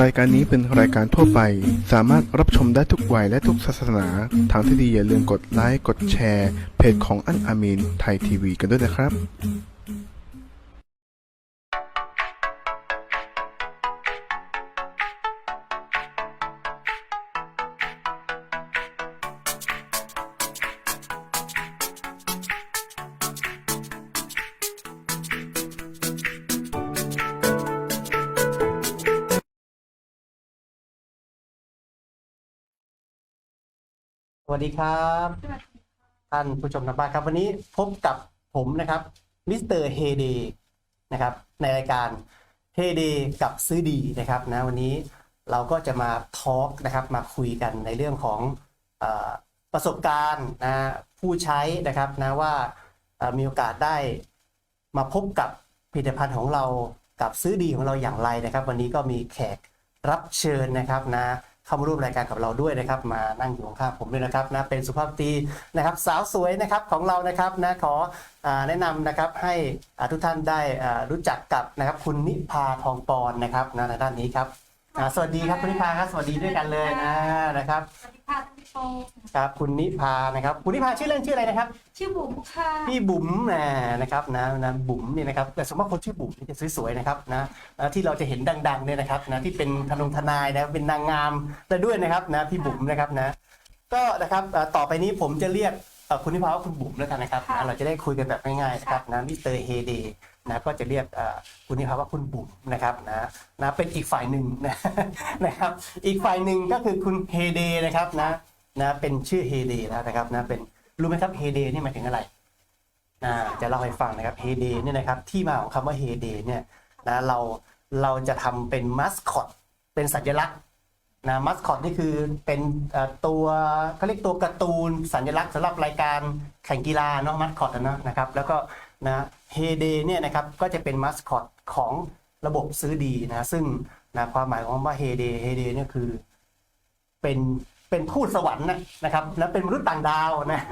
รายการนี้เป็นรายการทั่วไป สามารถรับชมได้ทุกวัยและทุกศาสนา ทางที่ดีอย่าลืมกดไลค์ กดแชร์ เพจของอันอามีนไทยทีวีกันด้วยนะครับ วัสดีครับ ท่านผู้ชมทางบ้านครับวันนี้พบกับผมนะครับมิสเตอร์เฮเดนะครับในรายการเฮเดกับซื้อดีนะครับนะวันนี้เราก็จะมาทอล์กนะครับมาคุยกันในเรื่องของอประสบการณ์นะผู้ใช้นะครับนะว่ามีโอกาสได้มาพบกับผลิตภัณฑ์ของเรากับซื้อดีของเราอย่างไรนะครับ วันนี้ก็มีแขกรับเชิญนะครับนะ เข้ามาร่วมรายการกับเราด้วยนะครับ มานั่งอยู่ข้างผมด้วยนะครับนะเป็นสุภาพสตรีนะครับ สาวสวยนะครับของเรานะครับนะขออแนะนำนะครับให้ทุกท่านได้รู้จักกับนะครับคุณนิพาทองปอนนะครับนะในด้านนี้ครับ อ่าสวัสดีครับคุณนิพาครับสวัสดีด้วยกันเลยนะนะครับ สวัสดีค่ะท่านผู้ชมครับคุณนิพานะครับคุณนิพาชื่อเล่นชื่ออะไรนะครับ ชื่อบุ๋มค่ะพี่บุ๋มนะนะครับนะนะบุ๋มเนี่ยนะครับแต่สมมติคนชื่อบุ๋มนี่จะสวยๆนะครับนะนะที่เราจะเห็นดังๆเนี่ยนะครับนะที่เป็นทนงทนายนะเป็นนางงามได้ด้วยนะครับนะพี่บุ๋มนะครับนะ ก็นะครับเอ่อต่อไปนี้ผมจะเรียกเอ่อคุณนิพาว่าคุณบุ๋มแล้วกันนะครับนะเราจะได้คุยกันแบบง่ายๆนะครับนะมิสเตอร์เฮเด นะก็จะเรียกคุณนิพาว่าคุณบุ๋มนะครับนะนะเป็นอีกฝ่ายหนึ่งนะนะครับ อีกฝ่ายหนึ่งก็คือคุณเฮเดนะครับนะนะเป็นชื่อเฮเดแล้วนะครับนะเป็นรู้ไหมครับเฮเดนี่หมายถึงอะไรอ่าจะเล่าให้ฟังนะครับเฮเดเนี่ยนะครับที่มาของคำว่าเฮเดเนี่ยนะเราเราจะทำเป็นมัสคอตเป็นสัญลักษณ์นะมัสคอตนี่คือเป็นตัวเขาเรียกตัวการ์ตูนสัญลักษณ์สำหรับรายการแข่งกีฬาเนาะมัสคอตนะนะครับ แล้วก็ นะเฮเดเนี่ยนะครับก็จะเป็นมัสคอตของระบบซื้อดีนะซึ่งนะความหมายของคำว่าเฮเดเฮเดเนี่ยคือเป็นเป็นทูตสวรรค์นะนะครับแล้วเป็นมนุษย์ต่างดาวนะ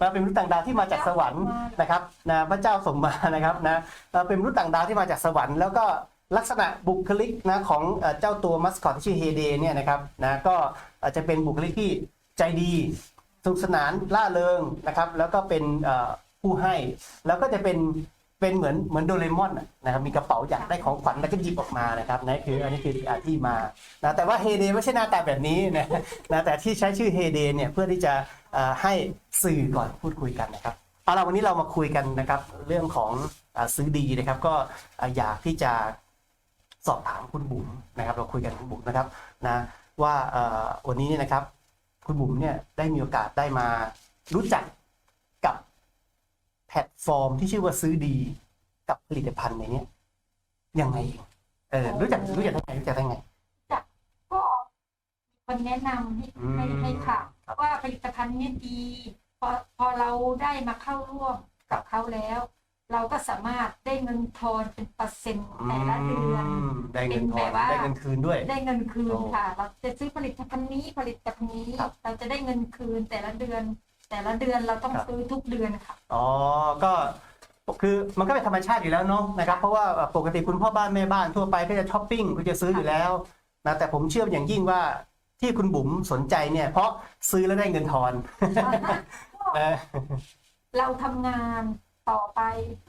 นะเป็นมนุษย์ต่างดาวที่มาจากสวรรค์นะครับนะพระเจ้าส่งมานะครับนะเป็นมนุษย์ต่างดาวที่มาจากสวรรค์แล้วก็ลักษณะบุคลิกนะของเจ้าตัวมัสคอตที่ชื่อเฮเดเนี่ยนะครับนะก็อาจจะเป็นบุคลิกที่ใจดีสนุกสนานล่าเริงนะครับ แล้วก็เป็นเผู้ให้ แล้วก็จะเป็นเป็นเหมือนเหมือนโดเรมอนน่ะนะครับมีกระเป๋าอยากได้ของขวัญแล้วก็หยิบออกมานะครับนะคืออันนี้คืออ่าที่มานะแต่ว่าเฮเดไม่ใช่หน้าตาแบบนี้นะนะแต่ที่ใช้ชื่อเฮเดเนี่ยเพื่อที่จะเอ่อให้สื่อก่อนพูดคุยกันนะครับเอาละวันนี้เรามาคุยกันนะครับ เรื่องของอาซื้อดีนะครับ ก็อ่าอยากที่จะสอบถามคุณบุ๋มนะครับ เราคุยกันคุณบุ๋มนะครับนะว่าเอ่อวันนี้เนี่ยนะครับ คุณบุ๋มเนี่ยได้มีโอกาสได้มารู้จักกับ แพลตฟอร์มที่ชื่อว่าซื้อดีกับผลิตภัณฑ์ในเนี้ยยังไง เออ รู้จักรู้จักได้ไงรู้จักได้ไง ก็มีคนแนะนำให้อืม ให้ให้ค่ะครับว่าผลิตภัณฑ์เนี้ดีพอพอเราได้มาเข้าร่วมกับเขาแล้ว เราก็สามารถได้เงินทอนเป็นเปอร์เซ็นต์แต่ละเดือนมได้เงินทเป็อนแบบว่า ได้เงินคืนด้วย ได้เงินคืนโอ้ค่ะ เราจะซื้อผลิตภัณฑ์นี้ผลิตภัณฑ์นี้ ครับ เราจะได้เงินคืนแต่ละเดือน แต่ละเดือนเราต้องครับซื้อทุกเดือนค่ะ อ๋อ ก็คือมันก็เป็นธรรมชาติอยู่แล้วเนาะนะครับเพราะว่าปกติคุณพ่อบ้านแม่บ้านทั่วไปก็จะช้อปปิ้งก็จะซื้ออยู่แล้วนะแต่ผมเชื่ออย่างยิ่งว่าที่คุณบุ๋มสนใจเนี่ย เพราะซื้อแล้วได้เงินทอนเออเราทำงานต่อไป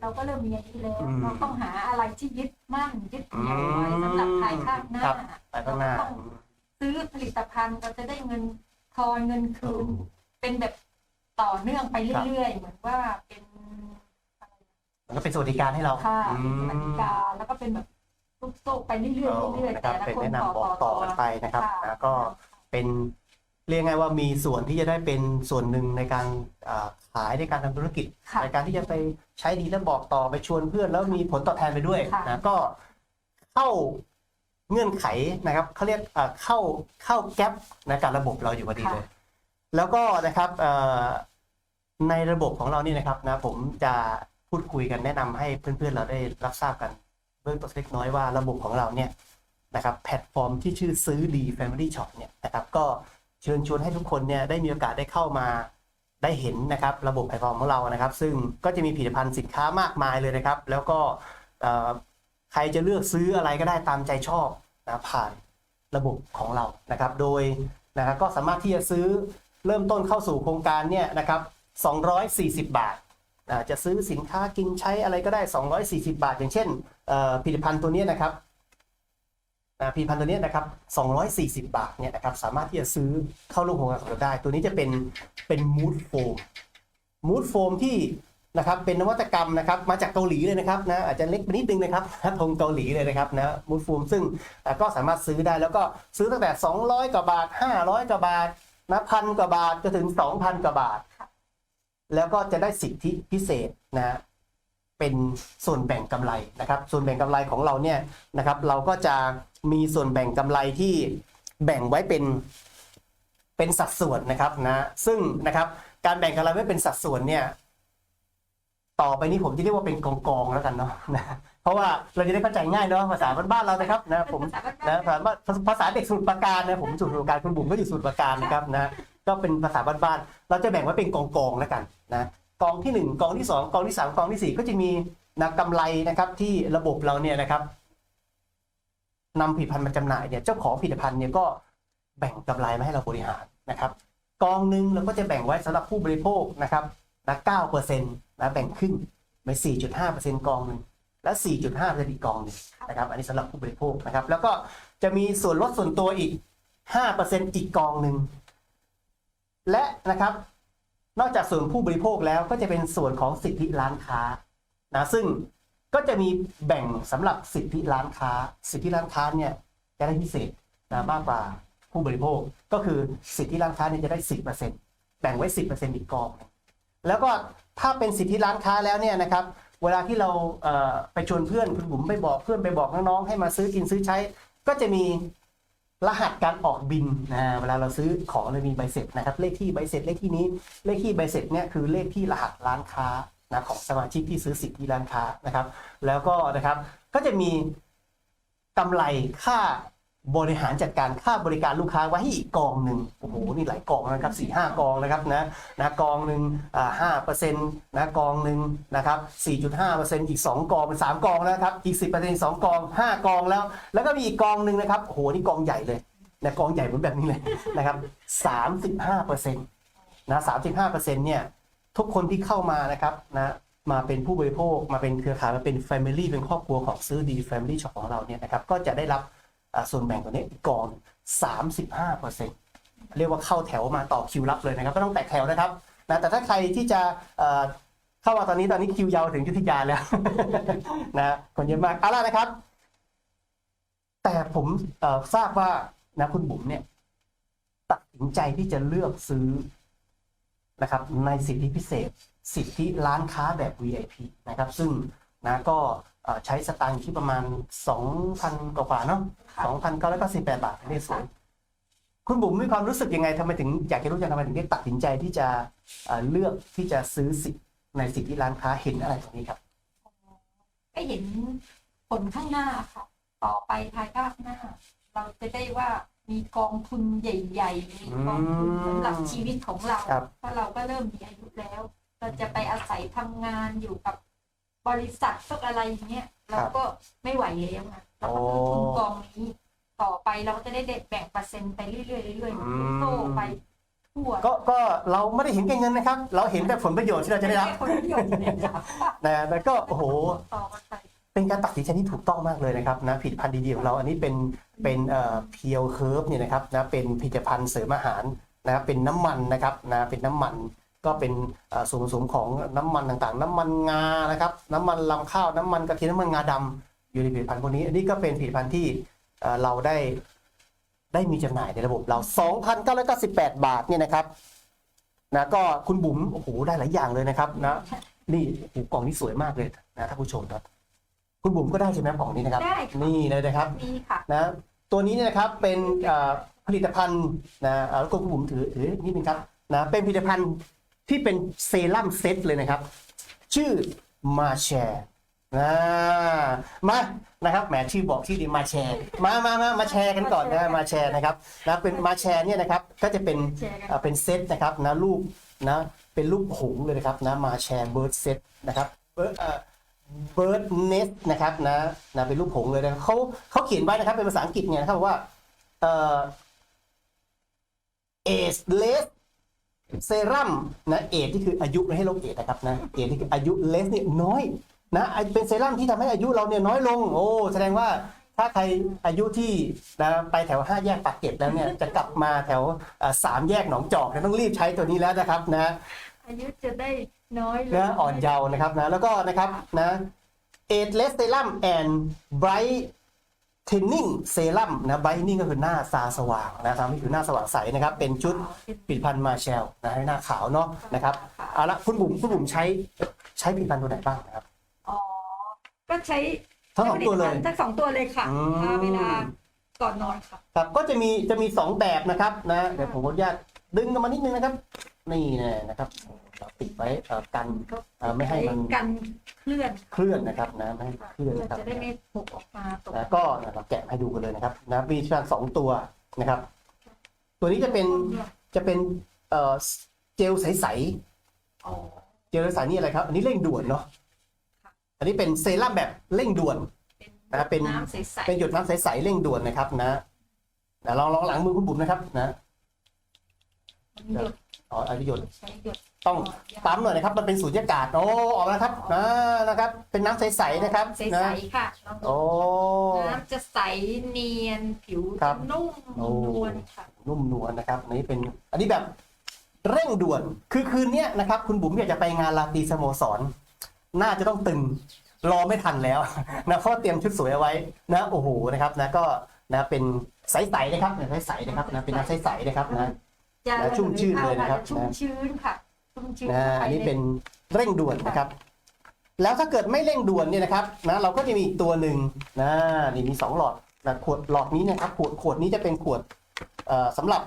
เราก็เริ่มมีอายุแล้วอืมเราต้องหาอะไรที่ยึดมั่นยึดเหนี่ยวไว้สำหรับภายข้างหน้าครับไปข้างหน้าเรก็ต้องซื้อผลิตภัณฑ์เราจะได้เงินทอนเงินคืนเป็นแบบ ต่อเนื่องไปเรื่อยๆ เหมือนว่าเป็นมันก็เป็นสวัสดิการให้เราค่าอืเป็นสวัสดิมการแล้วก็เป็นแบบลูกโซ่ไปเรื่อยๆเรื่อยๆนะครับแต่ละเป็นคนแนะนำต่อบอกต่อกันไปนะครับค่ะนะก็เป็นเรียกไงว่ามีส่วนที่จะได้เป็นส่วนหนึ่งในการอ่าขายในการทำธุรกิจค่ะในการที่จะไปใช้ดีแล้วบอกต่อไปชวนเพื่อนแล้วมีผลตอบแทนไปด้วยค่ะนะก็เข้าเงื่อนไขนะครับเขาเรียกอ่าเข้าเข้าแก๊ปในการระบบเราอยู่พอดีเลย แล้วก็นะครับเอ่อ ในระบบของเรานี่นะครับนะผมจะพูดคุยกันแนะนำให้เพื่อนๆเราได้รับทราบกันเบื้องต้นเล็กน้อยว่าระบบของเราเนี่ยนะครับแพลตฟอร์มที่ชื่อซื้อดี Family Shop เนี่ยนะครับก็เชิญชวนให้ทุกคนเนี่ยได้มีโอกาสได้เข้ามาได้เห็นนะครับระบบแพลตฟอร์มของเรานะครับ ซึ่งก็จะมีผลิตภัณฑ์สินค้ามากมายเลยนะครับ แล้วก็ใครจะเลือกซื้ออะไรก็ได้ตามใจชอบนะผ่านระบบของเรานะครับ โดยนะครับก็สามารถที่จะซื้อเริ่มต้นเข้าสู่โครงการเนี่ยนะครับ 240 บาทอ่าจะซื้อสินค้ากินใช้อะไรก็ได้ 240 บาท อย่างเช่นผลิตภัณฑ์ตัวนี้นะครับผลิตภัณฑ์ตัวนี้นะครับ 240 บาทเนี่ยนะครับสามารถที่จะซื้อเข้าร่วมโครงการของเราได้ ตัวนี้จะเป็นเป็นมูดโฟมมูดโฟมที่นะครับเป็นนวัตกรรมนะครับมาจากเกาหลีเลยนะครับนะอาจจะเล็กไปนิดนึงนะครับธงเกาหลีเลยนะครับนะมูดโฟมซึ่งก็สามารถซื้อได้แล้วก็ซื้อตั้งแต่ 200 กว่าบาท 500 กว่าบาทนะพันกว่าบาทจนถึง 2,000 กว่าบาท แล้วก็จะได้สิทธิพิเศษนะฮะเป็นส่วนแบ่งกำไรนะครับ ส่วนแบ่งกำไรของเราเนี่ยนะครับ เราก็จะมีส่วนแบ่งกำไรที่แบ่งไว้เป็นเป็นสัดส่วนนะครับนะซึ่งนะครับการแบ่งกำไรไว้เป็นสัดส่วนเนี่ยต่อไปนี้ผมจะเรียกว่าเป็นกองกองๆแล้วกันเนาะนะเพราะว่าเราจะได้เข้าใจง่ายเนาะภาษาบ้านๆเรานะครับนะผมภาษาบ้านๆนะภาษาบ้านภาษาเด็กสมุดประการนะผมสมุดประการคุณบุ๋มก็อยู่สมุดประการนะครับนะก็เป็นภาษาบ้านๆเราจะแบ่งไว้เป็นกองกองๆแล้วกันนะกองที่ 1 กองที่ 2 กองที่ 3 กองทีสี่ 4 ก็จะมีนะกำไรนะครับที่ระบบเราเนี่ยนะครับนำผลิตภัณฑ์มาจำหน่ายเนี่ยเจ้าของผลิตภัณฑ์เนี่ยก็แบ่งกำไรมาให้เราบริหารนะครับกองหนึ่งเราก็จะแบ่งไว้สำหรับผู้บริโภคนะครับนะ9เปอร์เซ็นต์นะแบ่งครึ่งไป4.5เปอร์เซ็นต์กองหนึ่งและ4.5เปอร์เซ็นต์อีกกองหนึ่งนะครับ อันนี้สำหรับผู้บริโภคนะครับ แล้วก็จะมีส่วนลดส่วนตัวอีก5เปอร์เซ็นต์อีกกองหนึ่ง และนะครับ นอกจากส่วนผู้บริโภคแล้วก็จะเป็นส่วนของสิทธิร้านค้านะซึ่งก็จะมีแบ่งสำหรับสิทธิร้านค้า สิทธิร้านค้าเนี่ยจะได้พิเศษนะมากกว่าผู้บริโภคก็คือสิทธิร้านค้าเนี่ยจะได้10%แบ่งไว้10%อีกกอง แล้วก็ถ้าเป็นสิทธิร้านค้าแล้วเนี่ยนะครับ เวลาที่เราเไปชวนเพื่อนคุณบุ๋มไปบอกเพื่อนไปบอกน้องๆให้มาซื้อกินซื้อใช้ ก็จะมี รหัสการออกบินนะเวลาเราซื้อของเรามีใบเสร็จนะครับ เลขที่ใบเสร็จเลขที่นี้เลขที่ใบเสร็จเนี่ยคือเลขที่รหัสร้านค้านะของสมาชิกที่ซื้อสิทธิ์ที่ร้านค้านะครับ แล้วก็นะครับก็จะมีกำไรค่า บริหารจัดการค่าบริการลูกค้าไว้ให้อีกกองหนึ่งโอ้โหนี่หลายกองนะครับสี่ห้ากองนะครับนะนะกองหนึ่งอ่าห้าเปอร์เซ็นต์นะกองหนึ่งนะครับสี่จุดห้าเปอร์เซ็นต์อีกสองกองเป็นสามกองแล้วนะครับอีกสิบเปอร์เซ็นต์สองกองห้ากองแล้ว แล้วก็มีอีกกองหนึ่งนะครับโอ้โหนี่กองใหญ่เลยนะกองใหญ่เหมือนแบบนี้เลยนะครับสามสิบห้าเปอร์เซ็นต์นะสามสิบห้าเปอร์เซ็นต์เนี่ยทุกคนที่เข้ามานะครับนะมาเป็นผู้บริโภคมาเป็นเครือข่ายมาเป็น Family เป็นครอบครัวของซื้อดี Family Shop ของเราเนี่ยนะครับก็จะได้รับอ่า ส่วนแบ่งตัวนี้ก่อน35เปอร์เซ็นต์เรียกว่าเข้าแถวมาต่อคิวรับเลยนะครับก็ต้องแตกแถวนะครับนะแต่ถ้าใครที่จะเข้ามาตอนนี้ตอนนี้คิวยาวถึงอยุทธยาแล้วนะคนเยอะมากเอาล่ะนะครับ แต่ผมทราบว่านะคุณบุ๋มเนี่ย ตัดสินใจที่จะเลือกซื้อนะครับ ในสิทธิพิเศษ สิทธิร้านค้าแบบ VIP นะครับ ซึ่งนะก็ ใช้สตางค์ที่ประมาณ 2,000 กว่าๆเนาะ2,998 บาทนี่สวยคุณบุ๋มมีความรู้สึกยังไงทำไมถึงอยากจะรู้จักทำไมถึงได้ตัดสินใจที่จะเอ่อเลือกที่จะซื้อสิทธิ์ในสิทธิร้านค้าเห็นอะไรตรงนี้ครับก็เห็นผลข้างหน้าค่ะ ต่อไปภายภาคหน้า เราจะได้ว่ามีกองทุนใหญ่ๆมีกองทุนสำหรับชีวิตของเราครับเพราะเราก็เริ่มมีอายุแล้ว เราจะไปอาศัยทำงานอยู่กับ บริษัทพวกอะไรอย่างเงี้ยเราก็ไม่ไหวแล้วนะเราก็คือทุนกองนี้ต่อไปเราก็จะได้แบ่งเปอร์เซ็นต์ไปเรื่อยๆเรื่อยๆโตไปทั่วก็ก็เราไม่ได้เห็นแก่เงินนะครับ เราเห็นแต่ผลประโยชน์ที่เราจะได้รับม่ผลประโยชน์เนี่ยครับนะแต่ก็โอ้โหต่อกันไปเป็นการตัดสินใจที่ถูกต้องมากเลยนะครับนะผลิตภัณฑ์ดีๆของเราอันนี้เป็นเป็นเอ่อเพียวเคิร์ฟเนี่ยนะครับนะเป็นผลิตภัณฑ์เสริมอาหารนะครับเป็นน้ำมันนะครับนะเป็นน้ำมัน ก็เป็นเอ่อส่วนผสมของน้ำมันต่างๆ น้ำมันงานะครับ น้ำมันลำข้าวน้ำมันกระเทียมน้ำมันงาดำอยู่ในผลิตภัณฑ์พวกนี้ อันนี้ก็เป็นผลิตภัณฑ์ที่เอ่อเราได้ได้มีจำหน่ายในระบบเรา 2,998 บาทเนี่ยนะครับนะก็คุณบุ๋มโอ้โหได้หลายอย่างเลยนะครับนะนี่โอ้โหกล่องนี้สวยมากเลยนะท่านผู้ชมครับคุณบุ๋มก็ได้ใช่ไหมกล่องนี้นะครับได้ค่ะนี่เลยนะครับมีค่ะนะตัวนี้เนี่ยนะครับเป็นเอ่อผลิตภัณฑ์นะเอ่อแล้วก็คุณบุ๋มถือถือนิดนึงครับนะเป็นผลิตภัณฑ์ ที่เป็นเซรั่มเซตเลยนะครับ ชื่อมาแชร์นะมานะครับแหมชื่อบอกชื่อดีมาแชร์ มามามามาแชร์กันก่อนนะมาแชร์นะครับนะเป็นมาแชร์เนี่ยนะครับก็จะเป็นแชร์กันเอ่อเป็นเซตนะครับนะรูปนะเป็นรูปหงส์เลยนะครับนะมาแชร์เบิร์ดเซตนะครับเบิร์ดเอ่อ bird nest นะครับนะนะเป็นรูปผงเลยนะเขาเขาเขียนไว้นะครับเป็นภาษาอังกฤษเนี่ยนะครับว่าเอ่อเอส เลสเซรั่มนะเอสที่คืออายุไม่ให้โรคเอดส์นะครับนะเอสที่คืออายุเลสเนี่ยน้อยนะเป็นเซรั่มที่ทำให้อายุเราเนี่ยน้อยลง โอ้แสดงว่าถ้าใครอายุที่นะไปแถวห้าแยกปากเกร็ดแล้วเนี่ยจะกลับมาแถวอ่าสามแยกหนองจอกเนี่ยต้องรีบใช้ตัวนี้แล้วนะครับนะอายุจะได้น้อยลงนะอ่อนเยาว์นะครับนะแล้วก็นะครับนะเอทเลสเซรั่มแอนด์ไบรท์ เทนนิ่งเซรั่มนะไบรท์นิ่งก็คือหน้าตาสว่างนะทำให้ผิวหน้าสว่างใสนะครับ เป็นชุดผลิตภัณฑ์มาเชลนะให้หน้าขาวเนาะนะครับเอาละคุณบุ๋มคุณบุ๋มใช้ใช้ผลิตภัณฑ์ตัวไหนบ้างนะครับอ๋อก็ใช้ทั้งสองตัวเลยทั้งสองตัวเลยค่ะอืมทาเวลาก่อนนอนค่ะครับก็จะมีจะมีสองแบบนะครับนะเดี๋ยวผมขออนุญาตดึงกันมานิดนึงนะครับ นี่นะนะครับเรา ปิดไว้เอ่อกันเอ่อไม่ให้มันกันเคลื่อนเคลื่อนนะครับนะไม่ให้เคลื่อนเพื่อนะครับจะได้ไม่หกออกมาตกนะก็เราแกะให้ดูกันเลยนะครับนะมีประมาณสองตัวนะครับ ตัวนี้จะเป็นจะเป็นเอ่อเจลใสอ๋อๆเจลใสๆนี่อะไรครับ อันนี้เร่งด่วนเนาะค่ะอันนี้เป็นเซรั่มแบบเร่งด่วนเป็นนะเป็นน้ำใสๆเป็นหยดน้ำใสๆเร่งด่วนนะครับนะนะลองลองหลังมือคุณบุ๋มนะครับนะมีหยดอ๋ออันนี้หยดใช้หยด ต้องปั๊มหน่อยนะครับ มันเป็นสูญญากาศ โอ้ ออกมาแล้วครับนะนะครับ เป็นน้ำใสๆนะครับใสนะๆค่ะลองดูโอ้ น้ำจะใสเนียนผิวครัจะบนุ่มโอ้นวลค่ะ นุ่มนวลนะครับอันนี้เป็นอันนี้แบบเร่งด่วน คือคืนเนี้ยนะครับ คุณบุ๋มอยากจะไปงานลาตรีสโมสร น่าจะต้องตึง รอไม่ทันแล้ว นะเพราะเตรียมชุดสวยเอาไว้นะโอ้โหนะครับนะก็นะเป็นใสๆนะครับเนี่ยใสๆนะครับนะเป็นน้ำใสๆนะครับนะ จะและชุ่มชื่นเลยนะครับจชุ่มชื้นค่ะชุ่มชื้ นนะอันนี้เป็นเร่งด่วนนะครับ แล้วถ้าเกิดไม่เร่งด่วนเนี่ยนะครับนะเราก็จะมีอีกตัวหนึ่งนะนี่มีสองหลอดนะขวดหลอดนี้นะครับขวดขวดนี้จะเป็นขวดเอ่อสำหรับ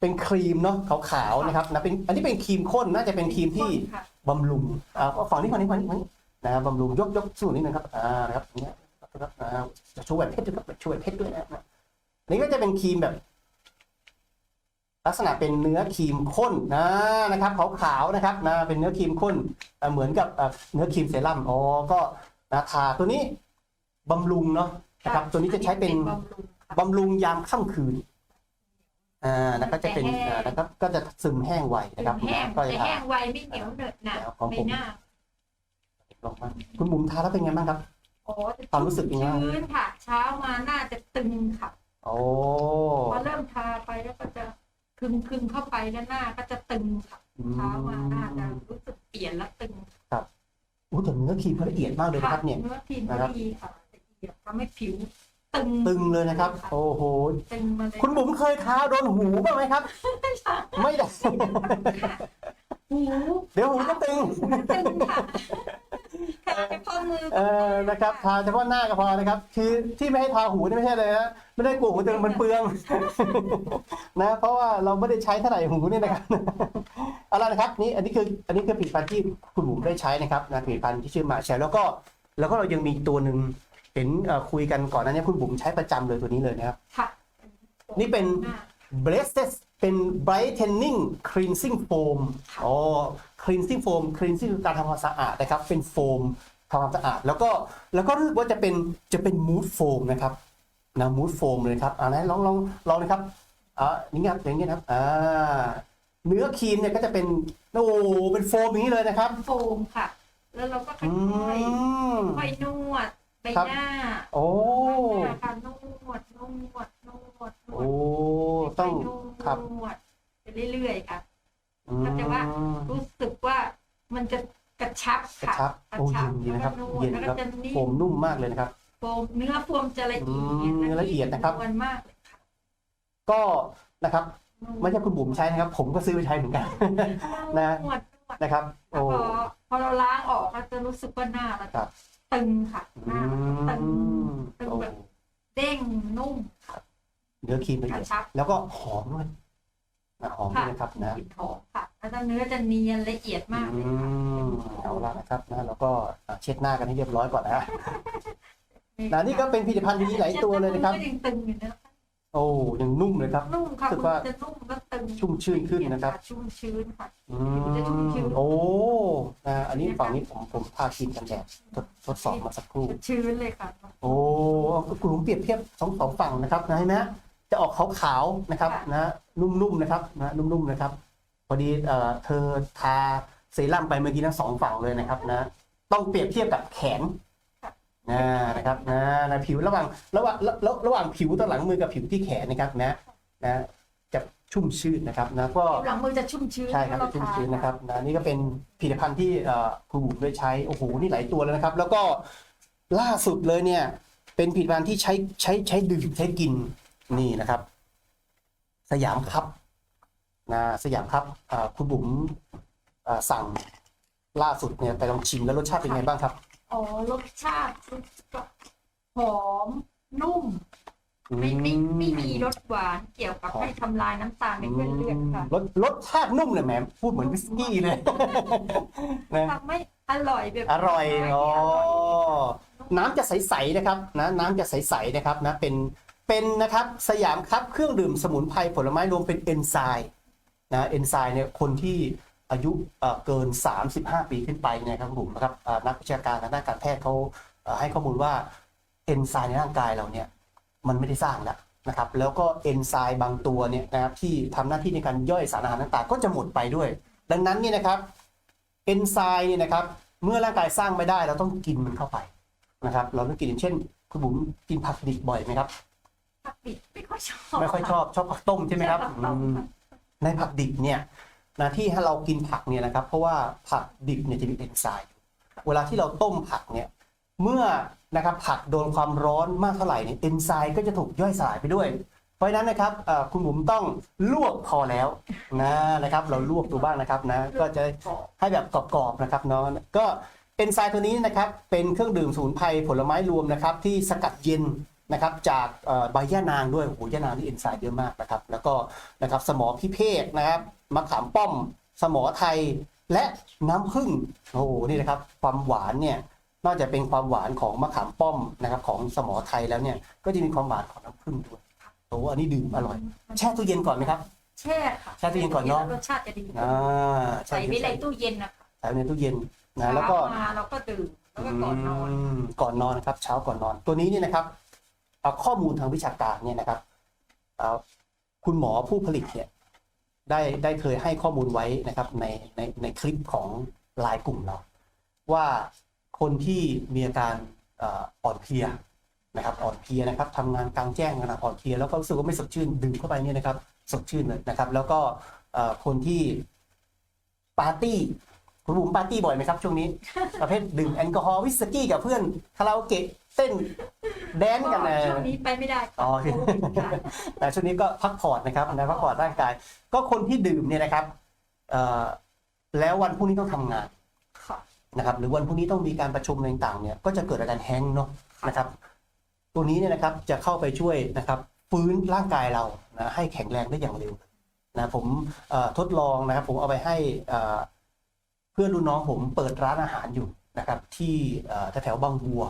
เป็นครีมเนาะขาวๆนะครับนะเป็นอันนี้เป็นครีมข้นน่าจะเป็นครีมที่ค่ะบำรุงอ่าฝั่งนี้ฝั่งนี้ฝั่งนี้ฝั่งนี้นะครับบำรุงยกยกสู้นิดนึงครับอ่านะครับอย่างเนี้ยนะครับอ่าจะช่วยแบบเพชรด้วยครับช่วยเพชรด้วยนะครับนี่ก็จะเป็นครีมแบบ ลักษณะเป็นเนื้อครีมข้นนะนะครับขาวๆนะครับนะเป็นเนื้อครีมข้นเอ่อเหมือนกับเอ่อเนื้อครีมเซรั่มอ๋อก็นะทาตัวนี้บำรุงเนาะนะครับ ตัวนี้จะใช้เป็นบำรุงค่ะบำรุงยามค่ำคืนอ่านะก็จะเป็นแต่แห้งอ่านะครับ ก็จะซึมแห้งไวนะครับแห้งก็แต่จะทาแห้งไวไม่เหนียวเหนอะหนะของใบผมหน้าลงมาคุณบุ๋มทาแล้วเป็นไงบ้างครับโอ้จะความรู้สึกยังไงชื้นค่ะ เช้ามาหน้าจะตึงค่ะโอ้พอเริ่มทาไปแล้วก็จะ คึมคึมๆเข้าไปแล้วหน้าก็จะตึงค่ะเช้ามาหน้าจะรู้สึกเปลี่ยนแล้วตึงอู้แต่เนื้อครีมเขาละเอียดมากเลยนะครับเนี่ยเนื้อครีมนะครับดีค่ะละเอียดทำให้ผิวตึงตึงเลยนะครับ โอ้โหตึงมาเลยคุณบุ๋มเคยทาโดนหูบ้างไหมครับ ไม่ได้หูเดี๋ยวหูก็ตึงตึงค่ะทาเฉพาะมือ เออนะครับทาเฉพาะหน้าก็พอนะครับคือที่ไม่ให้ทาหูนี่ไม่ใช่เลยนะไม่ได้กลัวหูตึงมันเปลืองนะเพราะว่าเราไม่ได้ใช้เท่าไหร่หูนี่นะครับเอาละนะครับนี่อันนี้คืออันนี้คือผลิตภัณฑ์ที่คุณบุ๋มได้ใช้นะครับนะผลิตภัณฑ์ที่ชื่อมาแชร์แล้วก็แล้วก็เรายังมีอีกตัวหนึ่งเห็นเอ่อคุยกันก่อนหนั้านคุณบุ๋มใช้ประจำเลยตัวนี้เลยนะครับค่ะนี่เป็นหน้า b l e s s e d เป็น brightening cleansing foam อ๋อ cleansing foam cleansing คือการทำความสะอาดนะครับ เป็นโฟม ทำความสะอาด แล้วก็แล้วก็รู้สึกว่าจะเป็นจะเป็น mood foam นะครับนะ mood foam เลยครับอ่าไหนลองลองลองนะครับอ่านี่ครับอย่างนี้นะครับอ่าเนื้อครีมเนี่ยก็จะเป็นโอ้โหเป็นโฟมอย่างนี้เลยนะครับ โฟมค่ะ แล้วเราก็ค่อือยมๆค่อยๆนวดใบครับหน้าโอ้ใบหน้าค่ะนวดนวดนวดนวโอ้ดต้องค่อยๆครับนวดไปเรื่อยๆค่ะอืก็จะว่ามรู้สึกว่ามันจะ กระชับกระค่ะชับโอ้เย็นดีนะครับแล้วก็วดเย็นแล้วคก็รับจะนิ่โฟมนุ่มมากเลยนะครับ โฟมเนื้อโฟมจะละเอียดอืมเนื้อละเอียดนะครับ นวลมากเลยค่ะก็นะครับไม่ใช่คุณบุ๋มใช้นะครับ ผมก็ซื้อไปใช้เหมือนกัน นะ นวดนวดนะครับแล้โอ้วพอพอเราล้างออกก็จะรู้สึกว่าหน้าเราครับ ตึงค่ะหอืน้าเราตึงมตึงโอ้แบบเด้งนุ่มเนื้อครีมละกเอีระยดชับแล้วก็หอมด้วยนะ หอมด้วยนะครับนะกลิ่นหอมค่ะแล้วก็เนื้อจะเนียนละเอียดมากเลยอืค่ะมเอาละนะครับนะแล้วก็อะเช็ดหน้ากันให้เรียบร้อยก่อนนะฮะนะนี่ก็เป็นผลิตภัณฑ์ดีๆหลายตัวเลยนะครับก็ยังตึงอยู่นะโอ้ยังนุ่มเลยครับนุ่มค่ะรู้สึกว่าจะนุ่มแล้วตึงชุ่มชื่นขึ้นนะครับ ชุ่มชื้นค่ะอืมันจะชุ่มชื้มนโอ้นะอันนี้ฝั่งนี้ผมผมทาครีมกันแดดทดทดสอบมาสักครู่ชื้นเลยค่ะ โอ้คุณผมเปรียบเทียบสองสองฝั่งนะครับนะเห็นไหม จะออกขาวๆนะครับค่ะนะนุ่มๆนะครับนะนุ่มๆนะครับ พอดีเอ่อเธอทาเซรั่มไปเมื่อกี้ทั้งสองฝั่งเลยนะครับนะต้องเปรียบเทียบกับแขนนะนะครับนะนะผิวระหว่างระหว่างระระระหว่างผิวตรงหลังมือกับผิวที่แขนนะครับนะนะจะชุ่มชื้นนะครับนะก็หลังมือจะชุ่มชื้นใช่ครับเาชุ่มทาชื้นนะครับนะนี่ก็เป็นผลิตภัณฑ์ที่เอ่อครูบุ๋มได้ใช้โอ้โหนี่หลายตัวแล้วนะครับ แล้วก็ล่าสุดเลยเนี่ยเป็นผลิตภัณฑ์ที่ใช้ใช้ใช้ดื่มใช้กิน นี่นะครับ สยามครับนะสยามครับเอ่อครูบุ๋มเอ่อสั่งล่าสุดเนี่ยไปลองชิมแล้วรสชาติเป็นไงบ้างครับ อ๋อ รสชาติก็หอม นุ่ม ไม่ไม่ไม่มีรสหวานเกี่ยวกับให้ทำลายน้ำตาลในเส้นเลือดค่ะรสรสชาตินุ่มเลยแหมพูดเหมือนวิสกี้เลยนะทำให้อร่อยแบบอร่อยที่อ๋ออร่อยน้ำจะใสๆนะครับนะน้ำจะใสๆนะครับนะเป็น เป็นนะครับสยามครับเครื่องดื่มสมุนไพรผลไม้รวมเป็นเอนไซม์นะเอนไซม์เนี่ยคนที่อายุเกิน 35 ปีขึ้นไปเนยครับผมนะครับนักวิชาการทางด้านการแพทย์เขาให้ข้อมูลว่าเอนไซม์ในร่างกายเราเนี่ยมันไม่ได้สร้างแล้วนะครับแล้วก็เอนไซม์บางตัวเนี่ยนะครับที่ทำหน้าที่ในการย่อยสารอาหารต่างๆ ก็จะหมดไปด้วย ดังนั้นเนี่ยนะครับเอนไซม์เนี่ยนะครับเมื่อร่างกายสร้างไม่ได้เราต้องกินมันเข้าไปนะครับเราต้องกินอย่างเช่นคุณบุ๋มกินผักดิบบ่อยไหมครับ ผักดิบไม่ค่อยชอบไม่ค่อยชอบชอบผักต้มใช่ไหมครับชอบผักต้มอืมค่ะในผักดิบเนี่ยนะที่ให้เรากินผักเนี่ยนะครับ เพราะว่าผักดิบเนี่ยจะมีเอนไซม์อยู่เวลาที่เราต้มผักเนี่ยเมื่อนะครับผักโดนความร้อนมากเท่าไหร่เนี่ยเอนไซม์ก็จะถูกย่อยสลายไปด้วย เพราะฉะนั้นนะครับเอ่อคุณบุ๋มต้องลวกพอแล้วนะนะครับ เราลวกดูบ้างนะครับนะก็จะให้แบบกรอบๆนะครับเนาะก็เอนไซม์ตัวนี้นะครับเป็นเครื่องดื่มสมุนไพรผลไม้รวมนะครับ ที่สกัดเย็น นะครับจากเอ่อใบย่านางด้วยโอ้โหย่านางนี่เอนไซม์เยอะมากนะครับ แล้วก็นะครับสมอพิเภกนะครับมะขามป้อม สมอไทยและน้ำผึ้งโอ้โหนี่นะครับ ความหวานเนี่ยนอกจากเป็นความหวานของมะขามป้อมนะครับ ของสมอไทยแล้วเนี่ยก็จะมีความหวานของน้ำผึ้งด้วยโอ้โหอันนี้ดื่มอร่อยแช่ตู้เย็นก่อนไหมครับแช่ค่ะแช่ตู้เย็นก่อนเนอะรสชาติจะดีอ่าใส่ไว้ในตู้เย็นนะคะใส่ไว้ในตู้เย็นนะแล้วก็เช้ามาเราก็ดื่มแล้วก็ก่อนนอนมก่อนนอนนะครับ เช้าก่อนนอนตัวนี้เนี่ยนะครับเอา ข้อมูลทางวิชาการเนี่ยนะครับคุณหมอผู้ผลิตเนี่ยได้ได้เคยให้ข้อมูลไว้นะครับในในในคลิปของลน์กลุ่มเราว่าคนที่มีอาการอ่อนเพลียนะครับอ่อนเพลียนะครับทำงานกลางแจ้งขณะอ่อนเพลียแล้วก็รู้สึกว่าไม่สดชื่นดื่มเข้าไปเนี่ยนะครับสดชื่นเลยนะครับ แล้วก็คนที่ปาร์ตี้ คุณบุ๋มปาร์ตี้บ่อยไหมครับช่วงนี้ ประเภทดื่มแอลกอฮอล์วิสกี้กับเพื่อนคาราโอเกะเต้นแดนซ์กันนะช่วงนี้ไปไม่ได้อ๋อโควิดค่ะแต่ช่วงนี้ก็พักผ่อนนะครับนะพักผ่อนร่างกาย ก็คนที่ดื่มเนี่ยนะครับเอ่อแล้ววันพรุ่งนี้ต้องทำงานค่ะนะครับหรือวันพรุ่งนี้ต้องมีการประชุมอะไรต่างๆเนี่ยก็จะเกิดอาการแห้งก์เนาะนะครับ ตัวนี้เนี่ยนะครับจะเข้าไปช่วยนะครับฟื้นร่างกายเรานะให้แข็งแรงได้อย่างเร็วนะผมเอ่อทดลองนะครับผมเอาไปให้เอ่อเพื่อนรุ่นน้องผมเปิดร้านอาหารอยู่นะครับ ที่เอ่อแถวๆบางบัว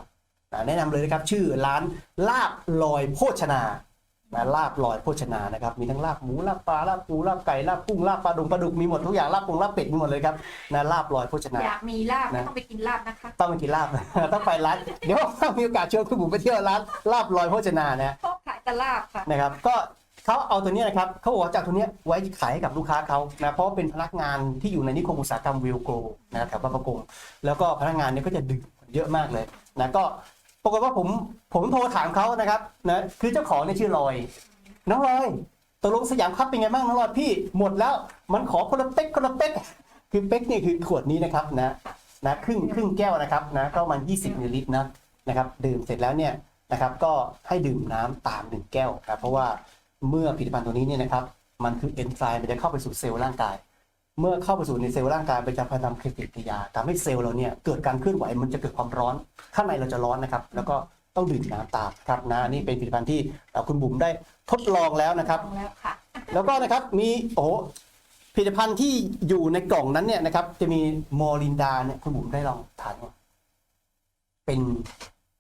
นะแนะนำเลยนะครับชื่อร้านลาบลอยโภชนานะลาบลอยโภชนานะครับ มีทั้งลาบหมูลาบปลาลาบปูลาบไก่ลาบกุ้งลาบปลาดุกปลาดุกมีหมดทุกอย่างลาบปงลาบเป็ดมีหมดเลยครับนะลาบลอยโภชนาอยากมีลาบนะก็ต้องไปกินลาบนะคะต้องไปกินลาบต้องไปร้านเดี๋ยวถ้ามีโอกาสชวนคุณบุ๋มไปเที่ยวร้านลาบลอยโภชนานะเพราะขายแต่ลาบค่ะนะครับก็ เขาเอาตัวนี้นะครับเขาบอกว่าจะเอาตัวนี้ไว้ขายให้กับลูกค้าเขานะเพราะเป็นพนักงานที่อยู่ในนิคมอุตสาหกรรมวิวโกนะครับแถวบางประกงแล้วก็พนักงานเนี่ยก็จะดื่มเยอะมากเลยนะก็ปรากฏว่าผมผมโทรถามเขานะครับนะคือเจ้าของเนี่ยชื่อลอยน้องลอยตกลงสยามครับเป็นไงบ้างน้องลอยพี่หมดแล้วมันขอคนละเป๊กคนละเป๊กคือเป๊กเนี่ยคือขวดนี้นะครับนะนะครึ่งครึ่งแก้วนะครับนะก็ประมาณ20มิลลิลิตรนะนะครับดื่มเสร็จแล้วเนี่ยนะครับก็ให้ดื่มน้ำตามหนึ่งแก้วครับเพราะว่า เมื่อผลิตภัณฑ์ตัวนี้เนี่ยนะครับมันคือเอนไซม์มันจะเข้าไปสู่เซลล์ร่างกาย เมื่อเข้าไปสู่ในเซลล์ร่างกายมันจะพยายามปฏิกิริยาทำให้เซลล์เราเนี่ยเกิดการเคลื่อนไหวมันจะเกิดความร้อน ข้างในเราจะร้อนนะครับ แล้วก็ต้องดื่มน้ำตามครับนะนี่เป็นผลิตภัณฑ์ที่เอ่อคุณบุ๋มได้ทดลองแล้วนะครับลองแล้วค่ะ แล้วก็นะครับมีโอ้โหผลิตภัณฑ์ที่อยู่ในกล่องนั้นเนี่ยนะครับ จะมีมอรินดาเนี่ยคุณบุ๋มได้ลองทานไหมเป็น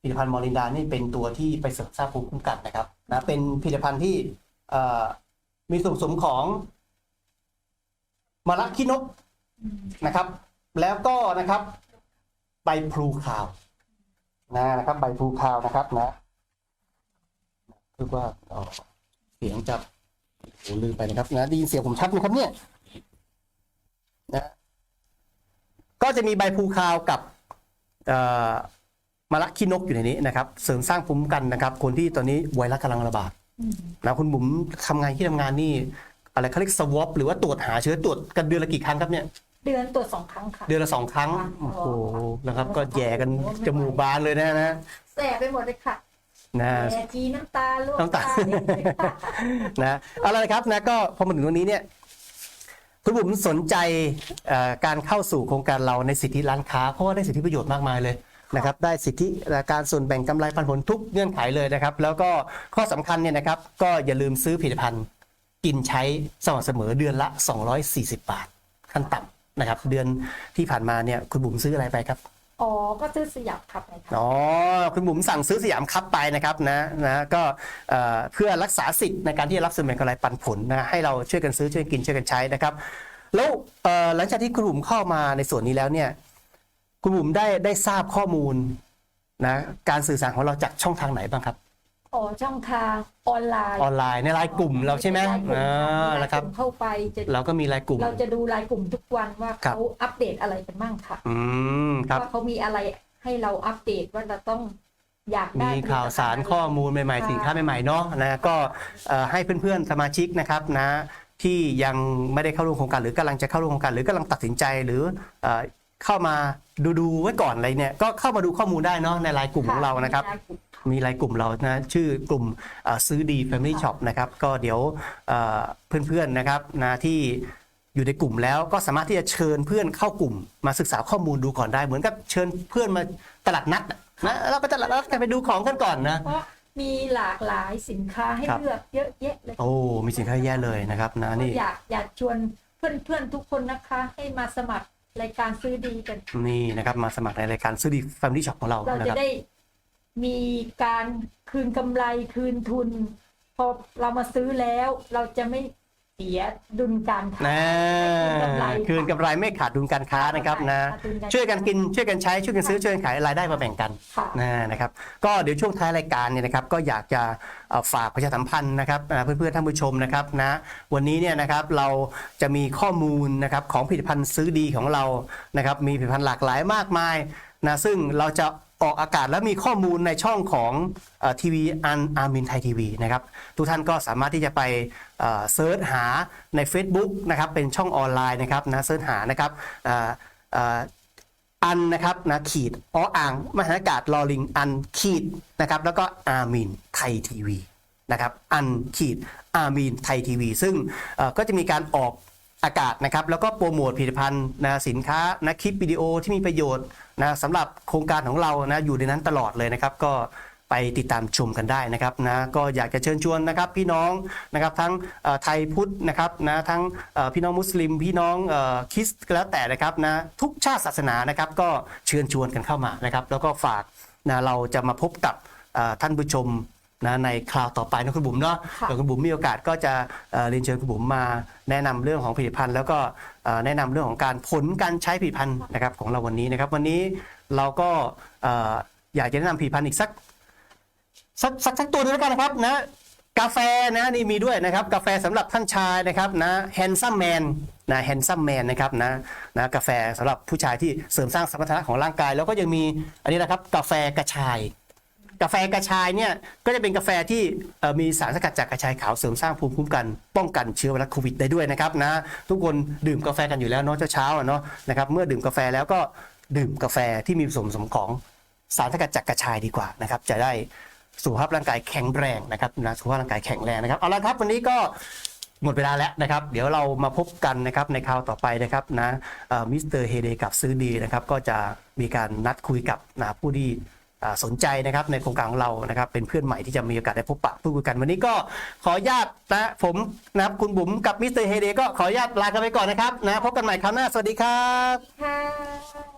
ผลิตภัณฑ์มอรินดานี่เป็นตัวที่ไปเสริมสร้างภูมิคุ้มกันนะครับนะเป็นผลิตภัณฑ์ที่เอ่อ มีส่วนผสมของมะระขี้นกอืมนะครับ แล้วก็นะครับ ใบพลูขาวนะนะครับ ใบพลูขาวนะครับนะคือว่าเอ่อเสียงจะโอ้ลืมไปนะครับนะได้ยินเสียงผมชัดไหมครับเนี่ยนะก็จะมีใบพลูคาวกับเอ่อมะระขี้นกอยู่ในนี้นะครับ เสริมสร้างภูมิคุ้มกันนะครับ คนที่ตอนนี้ไวรัสกำลังระบาดอืม นะคุณบุ๋มทำงานที่ทำงานนี่อะไรเขาเรียกสวอปหรือว่าตรวจหาเชื้อตรวจกันเดือนละกี่ครั้งครับเนี่ยเดือนตรวจสองครั้งค่ะ เดือนละสองครั้งค่ะโอ้โหนะครับ ก็แย่กันจมูกบานเลยนะนะแสบไปหมดเลยค่ะนะแสบทีน้ำตาลูกน้ำตานิดนึงค่ะนะเอาละครับนะก็พอมาถึงตรงนี้เนี่ยคุณบุ๋มสนใจเอ่อการเข้าสู่โครงการเราในสิทธิร้านค้าเพราะว่าได้สิทธิประโยชน์มากมายเลย นะครับได้สิทธิการส่วนแบ่งกำไรปันผลทุกเงื่อนไขเลยนะครับ แล้วก็ข้อสำคัญเนี่ยนะครับ ก็อย่าลืมซื้อผลิตภัณฑ์ กินใช้สม่ำเสมอเดือนละ 240 บาทขั้นต่ำนะครับ เดือนที่ผ่านมาเนี่ยคุณบุ๋มซื้ออะไรไปครับอ๋อ ก็ซื้อสยับครับนะคะอ๋อ คุณบุ๋มสั่งซื้อสยามคัพไปนะครับนะนะก็เอ่อเพื่อรักษาสิทธิ์ในการที่จะรับส่วนแบ่งกำไรปันผลนะให้เราช่วยกันซื้อช่วยกันกินช่วยกันใช้นะครับ แล้วเอ่อหลังจากที่คุณบุ๋มเข้ามาในส่วนนี้แล้วเนี่ย คุณบุ๋มได้ได้ทราบข้อมูลนะการสื่อสารของเราจากช่องทางไหนบ้างครับอ๋อช่องทางออนไลน์ออนไลน์ในไลน์กลุ่มเราใช่ไหมลน์กลุ่อ่ามีไลแล้วครับกลุ่มเข้าไปจะเราก็มีไลน์กลุ่ม เราจะดูรายกลุ่มทุกวันว่าครับเขาอัปเดตอะไรกันบ้างค่ะอืมครับว่าเขามีอะไรให้เราอัปเดตว่าเราต้องอยากได้มีข่าวสารข้อมูลใหม่ๆสินค้าใหม่ๆเนาะนะก็เอ่อให้เพื่อนๆสมาชิกนะครับนะที่ยังไม่ได้เข้าร่วมโครงการหรือกำลังจะเข้าร่วมโครงการหรือกำลังตัดสินใจหรือ เอ่อเข้ามาดูดูๆไว้ก่อนอะไรเนี่ยก็เข้ามาดูข้อมูลได้เนาะในไลน์กลุ่มของเรานะครับ มีรายกลุ่มเรานะชื่อกลุ่มเอ่อซื้อดี Family Shop นะครับก็เดี๋ยวเอ่อเพื่อนๆนะครับนะที่อยู่ในกลุ่มแล้วก็สามารถที่จะเชิญเพื่อนเข้ากลุ่ม มาศึกษาข้อมูลดูก่อนได้เหมือนกับเชิญเพื่อนมาตลาดนัดอะนะเราไปตลาดนัดกันไปดูของกันก่อนนะเพราะมีหลากหลายสินค้าให้ครับเลือกเยอะแยะเลย โอ้มีสินค้าแย่เลยนะครับนะนี่อยากอยากชวนเพื่อนๆทุกคนนะคะให้มาสมัคร รายการซื้อดีกัน นี่นะครับ มาสมัครในรายการซื้อดี Family Shop ของเราเรานะจะครับ ได้มีการคืนกำไรคืนทุน พอเรามาซื้อแล้ว เราจะไม่ เสียดุลการค้านะคืนกำไรคืนกำไรไม่ขาดดุลการค้านะครับนะขาดดุลการค้าช่วยกันกินช่วยกันใช้ช่วยกันซื้อช่วยกันขายรายได้มาแบ่งกันค่ะนะนะครับ ก็เดี๋ยวช่วงท้ายรายการเนี่ยนะครับ ก็อยากจะเอ่อฝากประชาสัมพันธ์นะครับอ่าเพื่อนๆท่านผู้ชมนะครับนะวันนี้เนี่ยนะครับเราจะมีข้อมูลนะครับของผลิตภัณฑ์ซื้อดีของเรานะครับ มีผลิตภัณฑ์หลากหลายมากมายนะซึ่งเราจะ ออกอากาศและมีข้อมูลในช่องของทีวีอันอาร์มินไทยทีวีนะครับทุกท่านก็สามารถที่จะไปเซิร์ชหาใน Facebook นะครับเป็นช่องออนไลน์นะครับนะเซิร์ชหานะครับอันนะครับนะขีดออ่างมหากาศลอลิงอันขีดนะครับแล้วก็อาร์มีนไทยทีวีนะครับอันขีดอาร์มีนไทยทีวีซึ่งก็จะมีการออก อากาศนะครับแล้วก็โปรโมทผลิตภัณฑ์นะสินค้านะคลิปวิดีโอที่มีประโยชน์นะสำหรับโครงการของเรานะอยู่ในนั้นตลอดเลยนะครับ ก็ไปติดตามชมกันได้นะครับนะก็อยากจะเชิญชวนนะครับพี่น้องนะครับทั้งไทยพุทธนะครับนะทั้งพี่น้องมุสลิม พี่น้องอคริสต์ก็แล้วแต่นะครับนะทุกชาติศาสนานะครับ ก็เชิญชวนกันเข้ามานะครับ แล้วก็ฝากนะเราจะมาพบกับท่านผู้ชม นะในคราวต่อไปนะคุณบุ๋มเนาะค่ะเดี๋ยวคุณบุ๋มมีโอกาสก็จะเอ่อเรียนเชิญคุณบุ๋มมาแนะนำเรื่องของผลิตภัณฑ์ แล้วก็เอ่อแนะนำเรื่องของการผลการใช้ผลิตภัณฑ์นะครับของเราวันนี้นะครับ วันนี้เราก็เอ่ออยากจะแนะนำผลิตภัณฑ์อีกสักสักสักสักตัวหนึงแล้วกันนะครับนะกาแฟนะนี่มีด้วยนะครับกาแฟสำหรับท่านชายนะครับนะแฮนซัมแมนนะแฮนซัมแมนนะครับนะนะกาแฟสำหรับผู้ชายที่เสริมสร้างสมรรถนะของร่างกาย แล้วก็ยังมีอันนี้นะครับกาแฟกระชาย กาแฟกระชายเนี่ยก็จะเป็นกาแฟที่มีสารสกัดจากกระชายขาวเสริมสร้างภูมิคุ้มกัน ป้องกันเชื้อไวรัสโควิดได้ด้วยนะครับนะทุกคนดื่มกาแฟกันอยู่แล้วเนาะเช้าๆอะเนาะนะครับเมื่อดื่มกาแฟแล้วก็ดื่มกาแฟที่มีส่วนผสมของสารสกัดจากกระชายดีกว่านะครับจะได้สุขภาพร่างกายแข็งแรงนะครับนะสุขภาพร่างกายแข็งแรงนะครับเอาละครับวันนี้ก็หมดเวลาแล้วนะครับ เดี๋ยวเรามาพบกันนะครับในคราวต่อไปนะครับนะมิสเตอร์เฮเดกับซื้อดีนะครับ ก็จะมีการนัดคุยกับนะผู้ที่ สนใจนะครับในโครงการของเรานะครับเป็นเพื่อนใหม่ที่จะมีโอกาสได้พบปะพูดคุยกันวันนี้ก็ขออนุญาตนะผมนะครับคุณบุ๋มกับมิสเตอร์เฮเดก็ขออนุญาตลากันไปก่อนนะครับนะพบกันใหม่คราวหน้าสวัสดีครับค่ะ